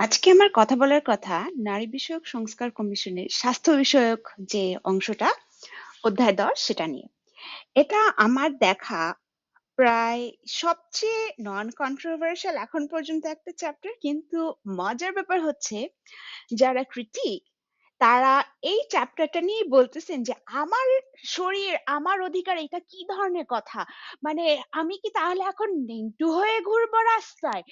আজকে আমার কথা বলার কথা নারী বিষয়ক সংস্কার কমিশনের স্বাস্থ্য বিষয়ক যে অংশটা, অধ্যায় দশ, সেটা নিয়ে। এটা আমার দেখা প্রায় সবচেয়ে নন কন্ট্রোভার্সিয়াল এখন পর্যন্ত একটা চ্যাপ্টার কিন্তু মজার ব্যাপার হচ্ছে যারা ক্রিটিক তারা এই চ্যাপ্টারটা নিয়ে বলতেছেন যে আমার শরীর, আমার অধিকার, এটা কি ধরনের কথা? মানে আমি কি তাহলে এখন নেংটু হয়ে ঘুরবো রাস্তায়?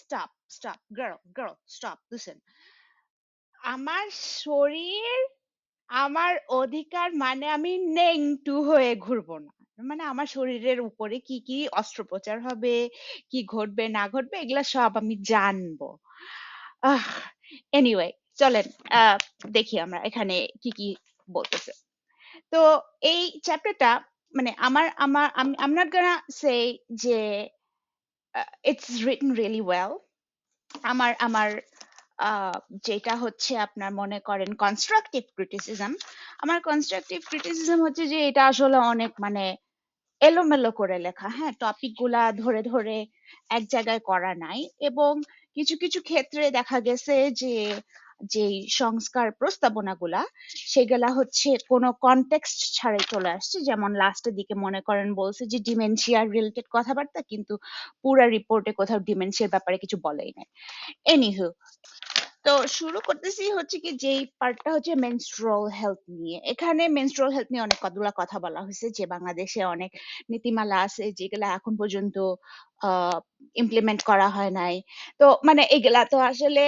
Stop, stop, girl, girl, stop, listen. আমার শরীর আমার অধিকার মানে আমি নেংটু হয়ে ঘুরবো না। মানে আমার শরীরের উপরে কি কি অস্ত্রোপচার হবে কি ঘটবে না ঘটবে এগুলা সব আমি জানব। এনিওয়ে চলেন দেখি আমরা এখানে কি কি বলতেছে। তো এই চ্যাপ্টারটা মানে আমার আমার আমি আম নট গোনা সে যে ইটস রিটেন রিয়েলি ওয়েল আমার আমার যেটা হচ্ছে আপনার মনে করেন কনস্ট্রাকটিভ ক্রিটিসিজম আমার কনস্ট্রাকটিভ ক্রিটিসিজম হচ্ছে যে এটা আসলে অনেক মানে এলোমেলো করে লেখা হ্যাঁ টপিকগুলা ধরে ধরে এক জায়গায় করা নাই এবং কিছু কিছু ক্ষেত্রে দেখা গেছে যে যেই সংস্কার প্রস্তাবনাগুলা, সেগুলা হচ্ছে কোনো কনটেক্সট ছাড়াই চলে আসছে। যেমন লাস্টের দিকে মনে করেন বলছে যে ডিমেনশিয়া রিলেটেড কথাবার্তা, কিন্তু পুরা রিপোর্টে কোথাও ডিমেনশিয়ার ব্যাপারে কিছু বলেই নাই। এনিহু তো শুরু করতেছি হচ্ছে কি যেই পার্টটা হচ্ছে মেনস্ট্রুয়াল হেলথ নিয়ে। এখানে মেনস্ট্রুয়াল হেলথ নিয়ে অনেক কতগুলা কথা বলা হয়েছে, যে বাংলাদেশে অনেক নীতিমালা আছে যেগুলা এখন পর্যন্ত ইমপ্লিমেন্ট করা হয় নাই। তো মানে এগুলা তো আসলে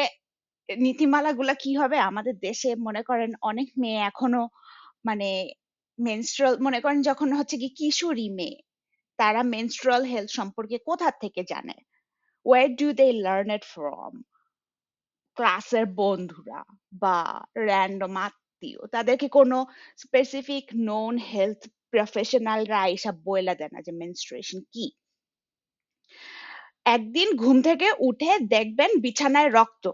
নীতিমালাগুলা কি হবে? আমাদের দেশে মনে করেন অনেক মেয়ে এখনও মানে মেনস্ট্রুয়াল মনে করেন যখন হচ্ছে কি কিশোরী মেয়ে, তারা মেনস্ট্রুয়াল হেলথ সম্পর্কে কোথা থেকে জানে? Where do they learn it from? ক্লাসের বন্ধুরা বা র্যান্ডম আত্মীয়, তাদেরকে কোনো স্পেসিফিক নোন হেলথ প্রফেশনালরা এসব বইলা দেয় না যে মেনস্ট্রুয়েশন কি? একদিন ঘুম থেকে উঠে দেখবেন বিছানায় রক্ত।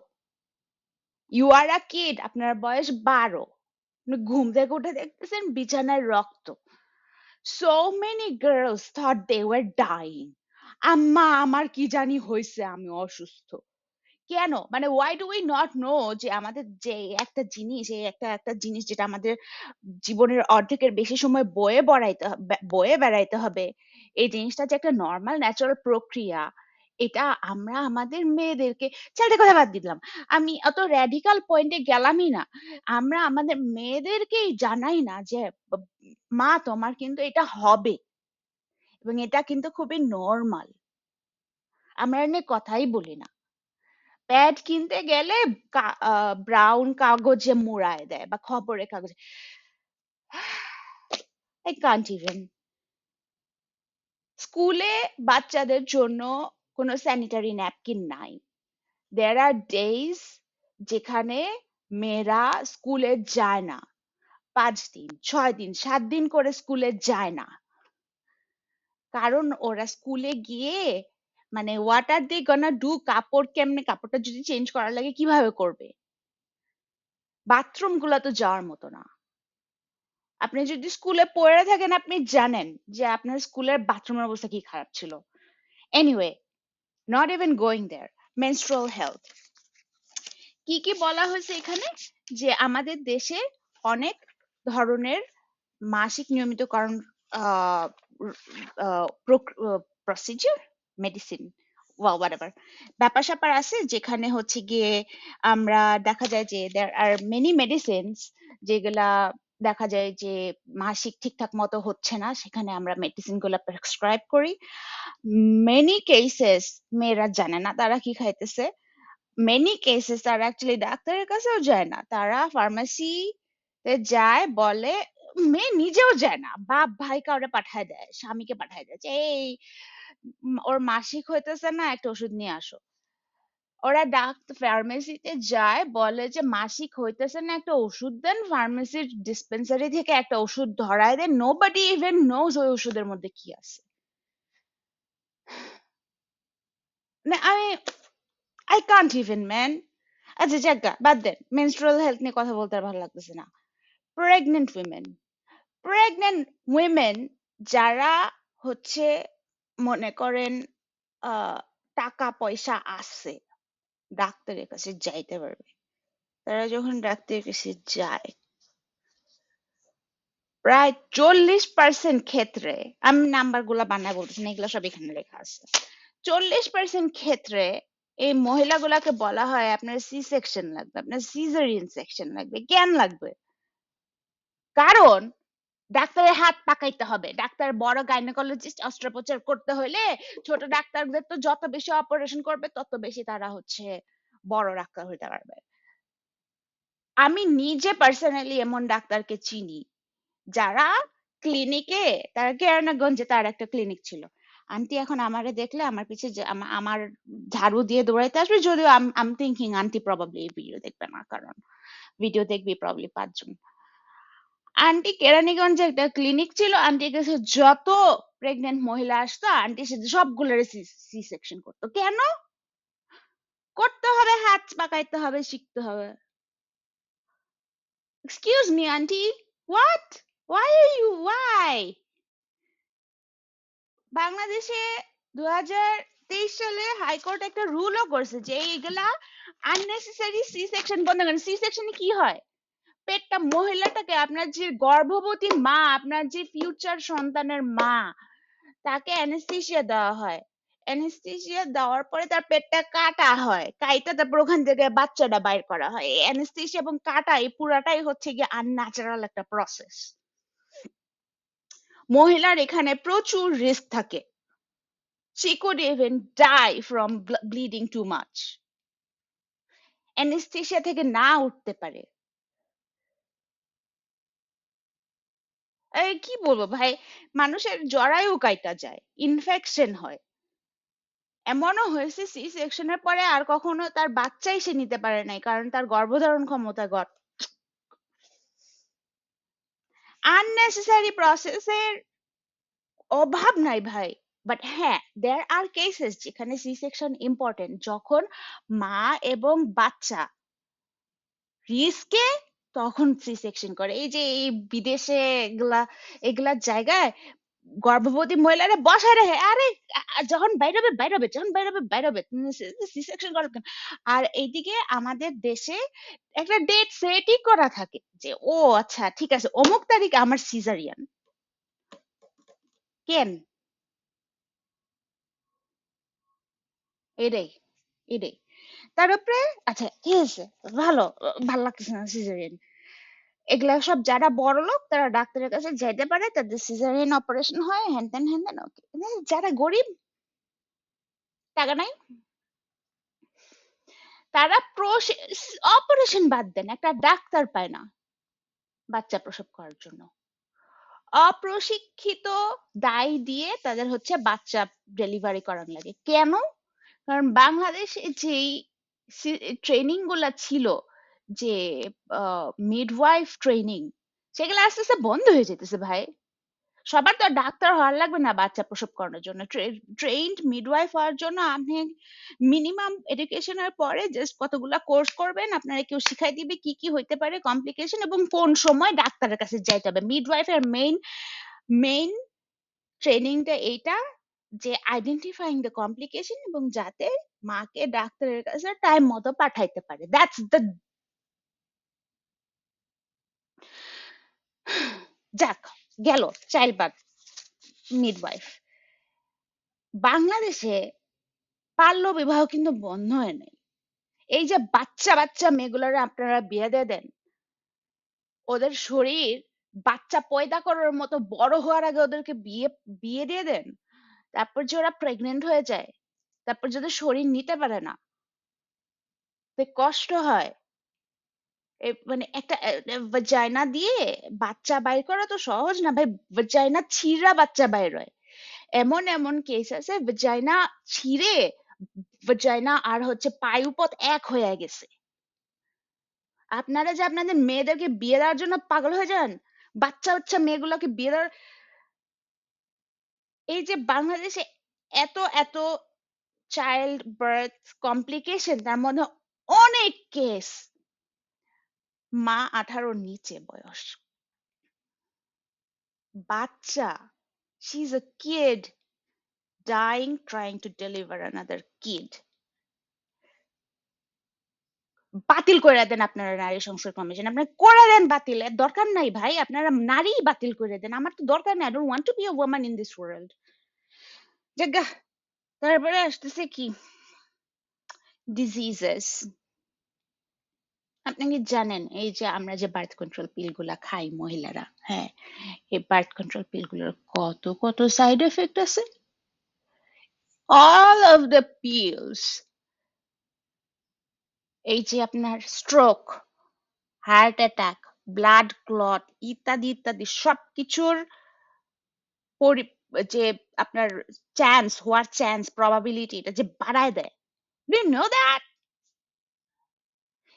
ইউ আর আ কিড আপনার বয়স বারো। আপনি ঘুম থেকে উঠে দেখতেছেন বিছানায় রক্ত। So many girls thought they were dying আম্মা, আমার কি জানি হয়েছে আমি অসুস্থ। কেন? মানে why do we not know যে আমাদের যে একটা জিনিস, এই একটা একটা জিনিস যেটা আমাদের জীবনের অর্ধেকের বেশি সময় বয়ে বেড়াইতে বয়ে বেড়াইতে হবে, এই জিনিসটা যে একটা নর্মাল ন্যাচারাল প্রক্রিয়া এটা আমরা আমাদের মেয়েদেরকে ছেলেদের কথা বাদ দিলাম। আমি অত র্যাডিকাল পয়েন্টে গেলামই না। আমরা আমাদের মেয়েদেরকেই জানাই না যে, মা, তোমার কিন্তু এটা হবে। এবং এটা কিন্তু খুবই নর্মাল আমরা নিয়ে কথাই বলি না। প্যাড কিনতে গেলে ব্রাউন কাগজে মোড়ায় দেয় বা খবরের কাগজে। স্কুলে বাচ্চাদের জন্য কোনো স্যানিটারি ন্যাপকিন নাই। দেয়ার আর ডেইজ যেখানে মেয়েরা স্কুলে যায় না। পাঁচ দিন, ছয় দিন, সাত দিন করে স্কুলে যায় না। কারণ ওরা স্কুলে গিয়ে মানে হোয়াট আর দে গনা ডু কাপড় কেমনে, কাপড়টা যদি চেঞ্জ করার লাগে কীভাবে করবে? বাথরুমগুলো তো যাওয়ার মতো না। আপনি যদি স্কুলে পড়ে থাকেন, আপনি জানেন যে আপনার স্কুলের বাথরুমের অবস্থা কি খারাপ ছিল। Anyway not even going there menstrual health কি কি বলা হয়েছে এখানে? যে আমাদের দেশে অনেক ধরনের মাসিক নিয়মিতকরণ প্রসিজার মেডিসিন whatever. ব্যাপার স্যাপার আছে যেখানে হচ্ছে গিয়ে আমরা দেখা যায় যে there are many medicines যেগুলা দেখা যায় যে মাসিক ঠিকঠাক মতো হচ্ছে না, সেখানে আমরা মেডিসিনগুলা প্রেসক্রাইব করি। মেনি কেসেস মেয়েরা জানে না তারা কি খাইতেছে। মেনি কেসেস তারা অ্যাকচুয়ালি ডাক্তারের কাছেও যায় না। তারা ফার্মাসি যায়, বলে, মেয়ে নিজেও যায় না। বাপ ভাই কাউরে পাঠায় দেয়, স্বামীকে পাঠায় দেয় যে, এই, ওর মাসিক হইতেছে না, একটা ওষুধ নিয়ে আসো। ওরা ডাক্তার ফার্মেসিতে যায়, বলে যে, মাসিক হইতেছে না একটা ওষুধ দেন ফার্মেসির ডিসপেন্সারি থেকে একটা ওষুধ ধরায় দেন নো বডি ইভেন নোজ ওই ওষুধের মধ্যে কি আছে. মানে আমি আই কান্ট ইভেন ম্যান আচ্ছা বাদ দেন হেলথ নিয়ে কথা বলতে ভালো লাগতেছে না। প্রেগনেন্ট উইমেন প্রেগনেন্ট উইমেন যারা হচ্ছে মনে করেন টাকা পয়সা আছে ডাক্তারের কাছে যাইতে পারবে। তারা যখন ডাক্তারের কাছে যায়, প্রায় চল্লিশ পার্সেন্ট ক্ষেত্রে, আমি নাম্বারগুলা বানায় বলতেছি না, এগুলো সব এখানে লেখা আছে। চল্লিশ পার্সেন্ট ক্ষেত্রে এই মহিলাগুলাকে বলা হয় আপনার সি সেকশন লাগবে, আপনার সিজারিয়ান সেকশন লাগবে কেন লাগবে। কারণ ডাক্তারের হাত পাকাইতে হবে। ডাক্তার বড় গাইনোকোলজিস্ট অস্ত্রোপচার করতে হলে ছোট ডাক্তারদের তো যত বেশি অপারেশন করবে, তত বেশি তারা হচ্ছে বড় ডাক্তার হইতে পারবে। আমি নিজে পার্সোনালি এমন ডাক্তারকে চিনি, যারা ক্লিনিকে তারা কেরানীগঞ্জে তার একটা ক্লিনিক ছিল। আন্টি এখন আমারে দেখলে আমার পিছে আমার ঝাড়ু দিয়ে দৌড়াইতে আসবে, যদিও I'm thinking aunty probably video দেখবে না, কারণ ভিডিও দেখবি প্রবাবলি পাঁচজন। আন্টি কেরানীগঞ্জে একটা ক্লিনিক ছিল আন্টির কাছে যত প্রেগনেন্ট মহিলা আসতো আন্টি সে সবগুলোর সি সেকশন করতো। কেন? করতে হবে, হাত পাকাইতে হবে, শিখতে হবে। Excuse me aunty what why are you why বাংলাদেশে দু তেইশ সালে হাইকোর্ট একটা রুলও করছে যে এইগুলা আননেসেসারি সি সেকশন বন্ধ করেন সি সেকশনে কি হয়? পেটটা মহিলাটাকে আপনার যে গর্ভবতী মা, আপনার যে ফিউচার সন্তানের মা, তাকে অ্যানেস্থেশিয়া দেওয়া হয়। অ্যানেস্থেশিয়া দেওয়ার পরে তার পেটটা কাটা হয়। কাইটা তারপর ওখান থেকে বাচ্চাটা বাইর করা হয়। এই অ্যানেস্থেশিয়া এবং কাটা, এই পুরাটাই হচ্ছে গিয়ে আনন্যাচারাল একটা প্রসেস মহিলার এখানে প্রচুর রিস্ক থাকে। She could even die from bl- bleeding too much anaesthesia থেকে না উঠতে পারে। এই কি বলব ভাই? মানুষের জরায়ু কাইটা যায় ইনফেকশন হয়। এমনও হয়েছে সি সেকশনের পরে আর কখনো তার বাচ্চাই সে নিতে পারে নাই, কারণ তার গর্ভধারণ ক্ষমতা গট আননেসেসারি প্রসেসের অভাব নাই ভাই। বাট হ্যাঁ দেয়ার আর কেসেস যেখানে সি সেকশন ইম্পর্টেন্ট যখন মা এবং বাচ্চা রিস্কে তখন সি সেকশন করে। এই যে এই বিদেশে এগুলা এগুলা জায়গায় গর্ভবতী মহিলারা বসায় রাখে, আরে যখন আ- হবে বাইরবে বাইরবে, যখন বাইরবে বাইরবে তুমি সি সেকশন করো আর এইদিকে আমাদের দেশে একটা ডেট সেটই করা থাকে যে, ও আচ্ছা ঠিক আছে, অমুক তারিখ আমার সিজারিয়ান কেন? এটাই এটাই। তার উপরে আচ্ছা ঠিক আছে ভালো ভালো লাগতেছে না সিজারিয়ান এগুলা সব যারা বড় লোক, তারা ডাক্তারের কাছে যাইতে পারে, তাদের সিজারিয়ান অপারেশন হয় হ্যান ত্যান হ্যান ত্যান যারা গরিব, টাকা নাই। তারা অপারেশন বাদ দেন, একটা ডাক্তার পায় না বাচ্চা প্রসব করার জন্য। অপ্রশিক্ষিত দায় দিয়ে তাদের হচ্ছে বাচ্চা ডেলিভারি করার লাগে। কেন? কারণ বাংলাদেশে যেই ট্রেনিংগুলা ছিল যে মিডওয়াইফ ট্রেনিং সেগুলো আস্তে আস্তে বন্ধ হয়ে যেতেছে ভাই। সবার তো ডাক্তার হওয়ার লাগবে না বাচ্চা প্রসব করানোর জন্য। ট্রেন্ড মিডওয়াইফ হওয়ার জন্য আপনি মিনিমাম এডুকেশনের পরে জাস্ট কতগুলা কোর্স করবেন, আপনারা কেউ শিখাই দিবে কি কি হইতে পারে কমপ্লিকেশন এবং কোন সময় ডাক্তারের কাছে যাইতে হবে। মিডওয়াইফের মেইন মেইন ট্রেনিংটা এইটা যে আইডেন্টিফাইং দ্য কমপ্লিকেশন এবং যাতে মাকে ডাক্তারের কাছে টাইম মতো পাঠাইতে পারে। দ্যাটস দ্য যাক, গেল চাইল্ড বার্থ মিডওয়াইফ বাংলাদেশে বাল্য বিবাহ কিন্তু বন্ধ হয় নাই। এই যে বাচ্চা বাচ্চা মেয়েগুলোরে আপনারা বিয়ে দিয়ে দেন, ওদের শরীর বাচ্চা পয়দা করার মতো বড় হওয়ার আগে ওদেরকে বিয়ে বিয়ে দিয়ে দেন, তারপর যে ওরা প্রেগনেন্ট হয়ে যায়, তারপর যদি শরীর নিতে পারে না কষ্ট হয়। মানে একটা ভাজাইনা দিয়ে বাচ্চা বাইর করা তো সহজ না ভাই ভাজাইনা ছিঁড়া বাচ্চা বাইর হয়। এমন এমন কেস আছে ভাজাইনা ছিঁড়ে ভাজাইনা আর হচ্ছে পায়ুপথ এক হয়ে গেছে। আপনারা যে আপনাদের মেয়েদেরকে বিয়ে দেওয়ার জন্য পাগল হয়ে যান, বাচ্চা বাচ্চা মেয়েগুলোকে বিয়ে দেওয়ার এই যে বাংলাদেশে এত এত চাইল্ড বার্থ কমপ্লিকেশন তার মধ্যে অনেক কেস মা আঠারোর নিচে বয়স। বাচ্চা she is a kid dying trying to deliver another kid বাতিল করে দেন আপনারা নারী সংসদ কমিশন। আপনারা করে দেন বাতিল। দরকার নাই ভাই, আপনারা নারী বাতিল করে দেন। আমার তো দরকার নাই I don't want to be a woman in this world জাগা তারপরে আসতেছে কি? ডিজিজেস আপনি কি জানেন এই যে আমরা যে বার্থ কন্ট্রোল পিলগুলা খাই মহিলারা হ্যাঁ এই বার্থ কন্ট্রোল পিলগুলোর কত কত সাইড এফেক্ট আছে? অল অফ দ্য পিলস এই যে আপনার stroke heart attack blood clot ইত্যাদি ইত্যাদি সবকিছুর যে আপনার চান্স হওয়ার চান্স প্রবাবিলিটি এটা যে বাড়ায় দেয়। ডু নো দ্যাট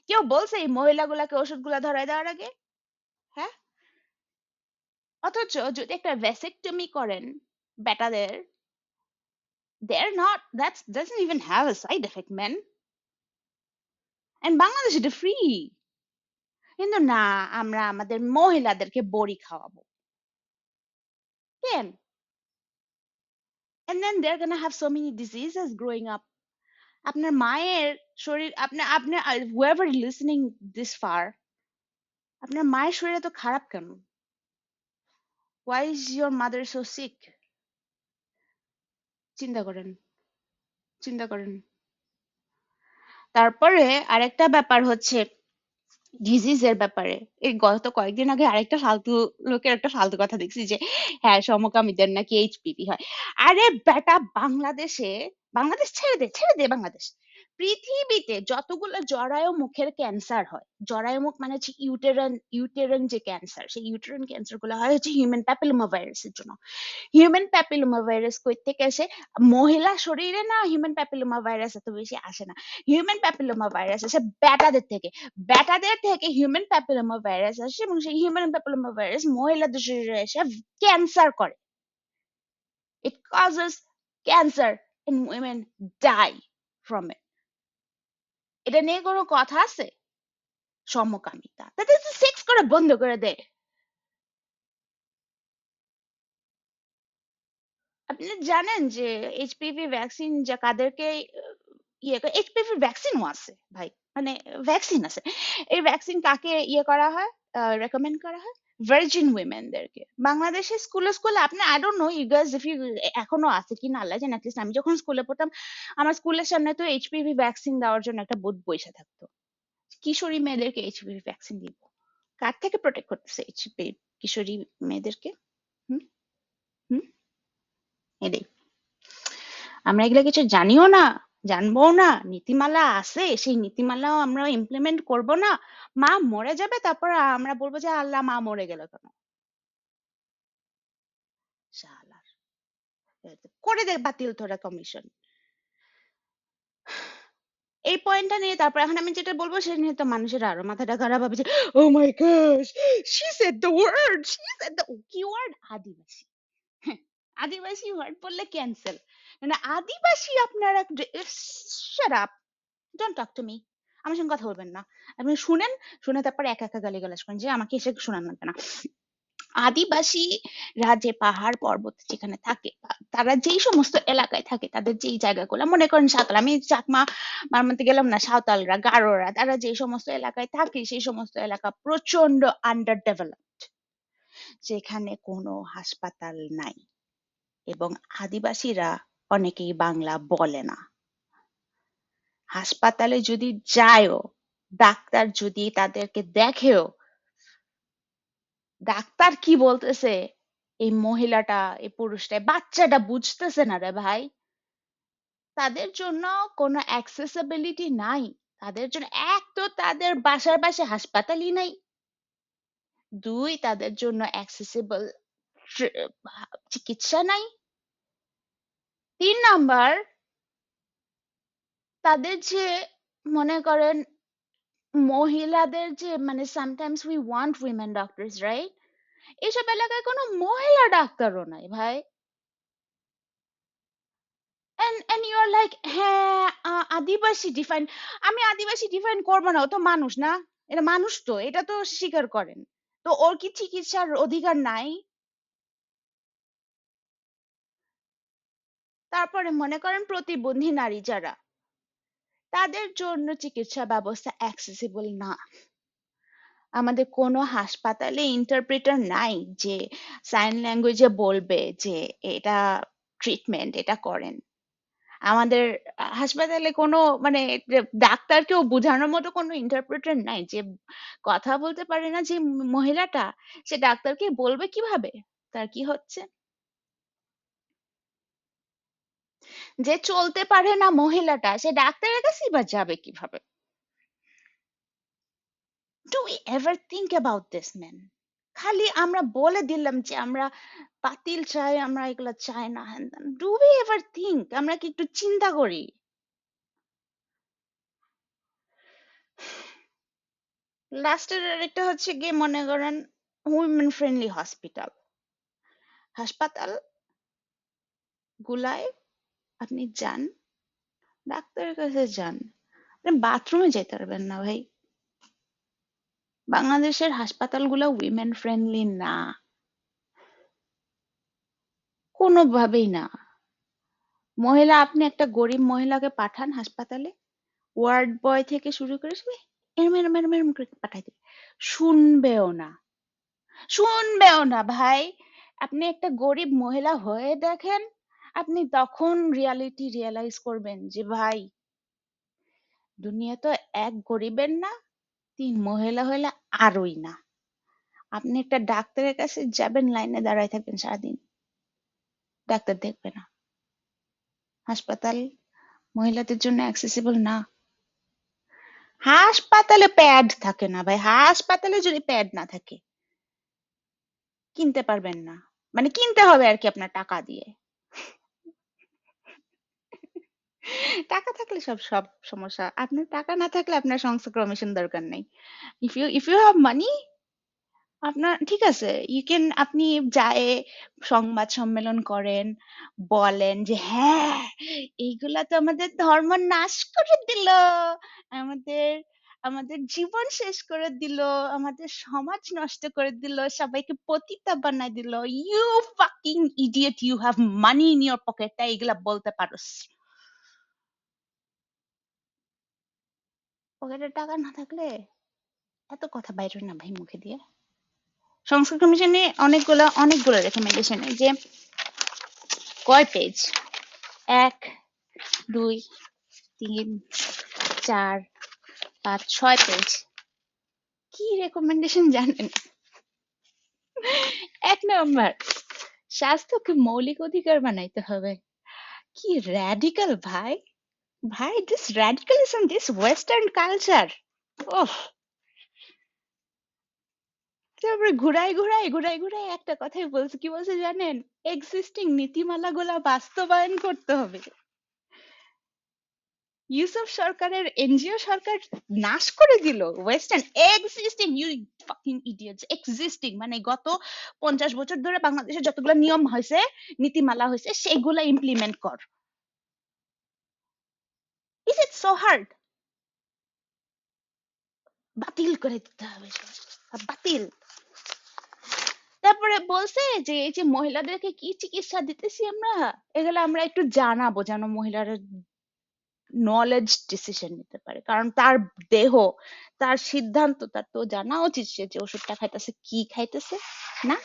কেউ বলছে এই মহিলাগুলাকে ওষুধগুলা ধরায় দেওয়ার আগে হ্যাঁ অথচ যদি একটা ভ্যাসেক্টমি করেন বেটাদের they're not that's doesn't even have a side effect man and Bangladesh এটা ফ্রি কিন্তু না আমরা আমাদের মহিলাদেরকে বড়ি খাওয়াবো কেন and then they're gonna have so many diseases growing up আপনার মায়ের শরীর, আপনি আপনি হোয়েভার লিসনিং দিস ফার আপনার মায়ের শরীর এত খারাপ কেন? Why is your mother so sick চিন্তা করেন চিন্তা করেন। তারপরে আরেকটা ব্যাপার হচ্ছে ডিজিজের ব্যাপারে। এই গত কয়েকদিন আগে আরেকটা ফালতু লোকের একটা ফালতু কথা দেখছি যে হ্যাঁ সমকামীদের নাকি এইচপিভি হয়। আরে বেটা, বাংলাদেশে, বাংলাদেশ ছেড়ে দে ছেড়ে দে বাংলাদেশ। পৃথিবীতে যতগুলো জরায়ু মুখের ক্যান্সার হয়, জরায়ু মুখ মানে হচ্ছে ইউটেরান ইউটেরান যে ক্যান্সার সেই ইউটেরান ক্যান্সারগুলো হয় হচ্ছে হিউম্যান প্যাপিলোমা ভাইরাসের জন্য। হিউম্যান প্যাপিলোমা ভাইরাস কই থেকে আসে? মহিলা শরীরে না হিউম্যান প্যাপিলোমা ভাইরাস এত বেশি আসে না। হিউম্যান প্যাপিলোমা ভাইরাস আসে বেটাদের থেকে। বেটাদের থেকে হিউম্যান প্যাপিলোমা ভাইরাস আসে এবং সেই হিউম্যান প্যাপিলোমা ভাইরাস মহিলাদের শরীরে এসে ক্যান্সার করে। It causes cancer and women die from it এটা নিয়ে কোনো কথা আছে? সমকামিতা। তাদের সেক্স করা বন্ধ করে দে। আপনি জানেন যে এইচপিভি ভ্যাকসিন যা কাদেরকে ইয়ে করে এইচপিভি ভ্যাকসিনও আছে ভাই। মানে ভ্যাকসিন আছে। এই ভ্যাকসিন কাকে ইয়ে করা হয়? রেকমেন্ড করা হয়? ভার্জিন উইমেনদেরকে বাংলাদেশে স্কুলে স্কুলে আপনি I don't know you if you এখনও আছে কি না, আল্লাহ জানে অ্যাটলিস্ট আমি যখন স্কুলে পড়তাম, আমার স্কুলের সামনে তো এইচপিভি ভ্যাকসিন দেওয়ার জন্য একটা বোর্ড বসে থাকতো। কিশোরী মেয়েদেরকে এইচপিভি ভ্যাকসিন দিব। কার থেকে প্রোটেক্ট করতেছে এইচপিভি কিশোরী মেয়েদেরকে? হুম? হুম? এটাই আমরা এগুলো কিছু জানিও না। জানব না নীতিমালা আছে সেই নীতিমালাও আমরা ইমপ্লিমেন্ট করব না। মা মরে যাবে তারপর আমরা বলব যে আল্লাহ মা মরে গেল কেন করে দে বাতিল তোরা কমিশন এই পয়েন্টটা নিয়ে তারপর এখন আমি যেটা বলব সেটা নিয়ে তো মানুষের আরও মাথাটা খারাপ হবে যে ও my God she said the word she said the key word Adivasi. হ্যাঁ, আদিবাসী ওয়ার্ড বললে ক্যান্সেল মানে আদিবাসী আপনারা shut up don't talk to me আমার সঙ্গে কথা বলবেন না। আপনি শুনেন, শুনে তারপর একা একা গালিগালাজ করেন যে, আমাকে এসে শোনান লাগবে না। আদিবাসীরা যে পাহাড় পর্বত যেখানে থাকে তারা যেই সমস্ত এলাকায় থাকে, তাদের যেই জায়গাগুলো, মনে করেন সাঁওতাল, আমি চাকমা মারমাতে গেলাম না, সাঁওতালরা, গারোরা, তারা যেই সমস্ত এলাকায় থাকে, সেই সমস্ত এলাকা প্রচণ্ড আন্ডার ডেভেলপড যেখানে কোনো হাসপাতাল নাই। এবং আদিবাসীরা অনেকেই বাংলা বলে না। হাসপাতালে যদি যায়ও, ডাক্তার যদি তাদেরকে দেখেও, ডাক্তার কি বলতেছে? এই মহিলাটা, এই পুরুষটা বাচ্চাটা বুঝতেছে না রে ভাই। তাদের জন্য কোনো অ্যাক্সেসিবিলিটি নাই। তাদের জন্য এক তো তাদের বাসার পাশে হাসপাতালই নাই। দুই, তাদের জন্য অ্যাক্সেসিবল চিকিৎসা নাই। তিন নাম্বার, তাদের যে মনে করেন মহিলাদের যে মানে sometimes we want women doctors right এইসব এলাকায় কোনো মহিলা ডাক্তারও নাই ভাই। And and you're like হ্যাঁ আদিবাসী ডিফাইন আমি আদিবাসী ডিফাইন করব না, ও তো মানুষ না। এটা মানুষ তো, এটা তো স্বীকার করেন। তো ওর কি চিকিৎসার অধিকার নাই? তারপরে মনে করেন প্রতিবন্ধী নারী যারা, তাদের জন্য চিকিৎসা ব্যবস্থা অ্যাক্সেসিবল না। আমাদের কোনো হাসপাতালে ইন্টারপ্রেটার নাই যে সাইন ল্যাঙ্গুয়েজে বলবে যে এটা ট্রিটমেন্ট এটা করেন। আমাদের হাসপাতালে কোনো মানে ডাক্তারকেও বোঝানোর মতো কোনো ইন্টারপ্রেটার নাই যে কথা বলতে পারে না যে মহিলাটা, সে ডাক্তারকে বলবে কীভাবে? তার কি হচ্ছে? যে চলতে পারে না মহিলাটা, সে ডাক্তারের কাছেই বা যাবে কীভাবে? Do we ever think about this man খালি আমরা বলে দিলাম যে আমরা বাতিল চাই, আমরা এগুলো চাই না হ্যান ডু উই এভার থিঙ্ক আমরা কি একটু চিন্তা করি? লাস্টের আরেকটা হচ্ছে গিয়ে মনে করেন উইমেন ফ্রেন্ডলি হসপিটাল হাসপাতাল গুলায় আপনি যান। ডাক্তারের কাছে যান। বাথরুমে যেতে পারবেন না ভাই। বাংলাদেশের হাসপাতালগুলো উইমেন ফ্রেন্ডলি না। কোনোভাবেই না। মহিলা, আপনি একটা গরিব মহিলাকে পাঠান হাসপাতালে ওয়ার্ড বয় থেকে শুরু করে এরম এরম এরম এরম করে পাঠাই দিবে। শুনবেও না। শুনবেও না ভাই। আপনি একটা গরিব মহিলা হয়ে দেখেন আপনি তখন রিয়ালিটি রিয়ালাইজ করবেন যে, ভাই, দুনিয়া তো এক গরিবের না, তিন মহিলা হইলে আরই না। আপনি একটা ডাক্তারের কাছে যাবেন, লাইনে দাঁড়ায় থাকবেন সারাদিন। ডাক্তার দেখবে না। হাসপাতাল মহিলাদের জন্য অ্যাক্সেসিবল না। হাসপাতালে প্যাড থাকে না ভাই। হাসপাতালে যদি প্যাড না থাকে, কিনতে পারবেন না। মানে কিনতে হবে আর কি আপনার টাকা দিয়ে। টাকা থাকলে সব সব সমস্যা। আপনার টাকা না থাকলে আপনার সংস্থা কমিশন দরকার নেই। If you if you have money আপনার, ঠিক আছে ইউ ক্যান আপনি যায় সংবাদ সম্মেলন করেন, বলেন যে হ্যাঁ এইগুলা তো আমাদের ধর্ম নাশ করে দিল, আমাদের আমাদের জীবন শেষ করে দিল, আমাদের সমাজ নষ্ট করে দিল, সবাইকে পতিতা বানাই দিল। You fucking idiot you have money in your pocket তাই এগুলা বলতে পারোস। পকেটে টাকা না থাকলে এত কথা বাইরে না ভাই মুখে দিয়ে। সংস্কার কমিশনে অনেকগুলো অনেকগুলো রেকমেন্ডেশন যে কয় পেজ এক, দুই, তিন, চার, পাঁচ, ছয় পেজ কি রেকমেন্ডেশন জানেন? এক নম্বর স্বাস্থ্যকে মৌলিক অধিকার বানাইতে হবে। কি র্যাডিক্যাল ভাই? ভাই this radicalism this western culture oh তারপরে ঘুরাই ঘুরাই ঘুরাই ঘুরাই একটা কথাই বলছে, কি বলছে জানেন? এক্সিস্টিং নীতিমালাগুলা বাস্তবায়ন করতে হবে। ইউসুফ সরকারের এনজিও সরকার নাশ করে দিল western existing you fucking idiots existing মানে গত পঞ্চাশ বছর ধরে বাংলাদেশে যতগুলো নিয়ম হয়েছে, নীতিমালা হয়েছে, সেগুলা ইমপ্লিমেন্ট কর। ইজ ইট সো হার্ড বাতিল করে দিতে হবে বাতিল। তারপরে বলছে যে, এই যে মহিলাদেরকে কি চিকিৎসা দিতেছি আমরা? এগুলো আমরা একটু জানাব যেন মহিলারা নলেজ ডিসিশন নিতে পারে। কারণ তার দেহ, তার সিদ্ধান্ত, তার তো জানা উচিত সে যে ওষুধটা খাইতেছে, কি খাইতেছে, না?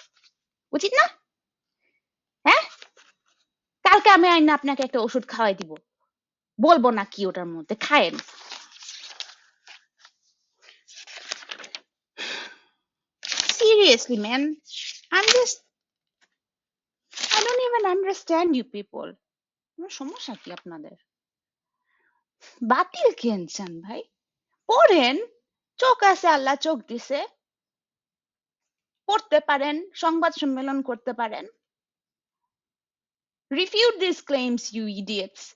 উচিত না? হ্যাঁ? কালকে আমি আইনা আপনাকে একটা ওষুধ খাওয়াই দিব। বলব না কি ওটার মধ্যে, খায়েন। Seriously man I don't even সমস্যা কি আপনাদের? বাতিল কেনছেন ভাই? পড়েন, চোখ আছে, আল্লাহ চোখ দিছে। পড়তে পারেন, সংবাদ সম্মেলন করতে পারেন। Refute this claims you idiots